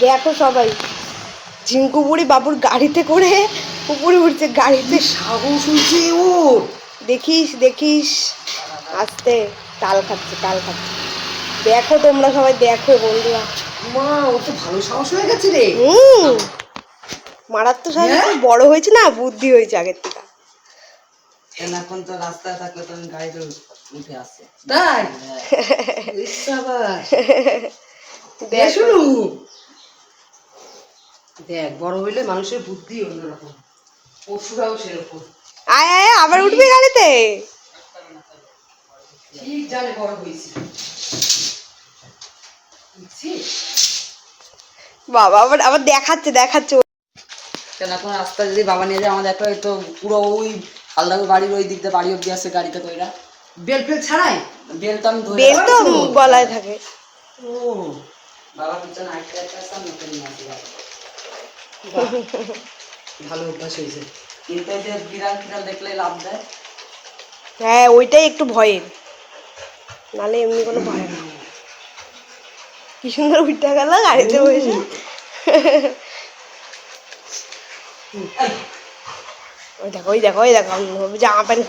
দেখো সবাই ঝিঙ্কু বুড়ি বাবুর গাড়িতে করে উপরে উঠছে গাড়িতে সাহস হয়েছে ও দেখিস দেখিস আস্তে তাল খাচ্ছে তাল খাচ্ছে। দেখো তোমরা সবাই দেখো বন্ধুরা। মা ও তো ভালো সাহস হয়ে গেছে রে। হুম। মারাত্মক সাথে হ্যাঁ? বড় হয়েছে না বুদ্ধি হয়েছে আগের থেকে। এখন তো রাস্তায় থাকলে তো আমি গাড়িতে উঠে আসছে। তাই? হ্যাঁ। দেখ বড় হইলে মানুষের বুদ্ধি অন্যরকম। পশুরাও সেরকম। আয় আয় আবার উঠবি গাড়িতে? ঠিক জানে বড় হয়েছে? বাবা আবার আবার দেখাচ্ছে দেখাচ্ছে। কেন এখন রাস্তা যদি বাবা নিয়ে যায় আমাদের একটা তো পুরো ওই আলদাপুর বাড়ির ওই দিক দিয়ে বাড়ি অব্দি আসছে গাড়িতে কইরা। বেল ফেল ছাড়াই? বেল তো আমি বেল তো? গলায় থাকে। ও। বাবা পিছনে আটকে একটা আসতাম নতুন নিয়ে আসি ভালো অভ্যাস হয়েছে। কিন্তু এই যে বিড়াল দেখলে লাভ দেয়। হ্যাঁ ওইটাই একটু ভয়ের নালে এমনি কোনো ভয় না। কি সুন্দর উঠে গেল গাড়িতে বসে। ওই দেখো ওই দেখো ওই দেখো জামা প্যান্ট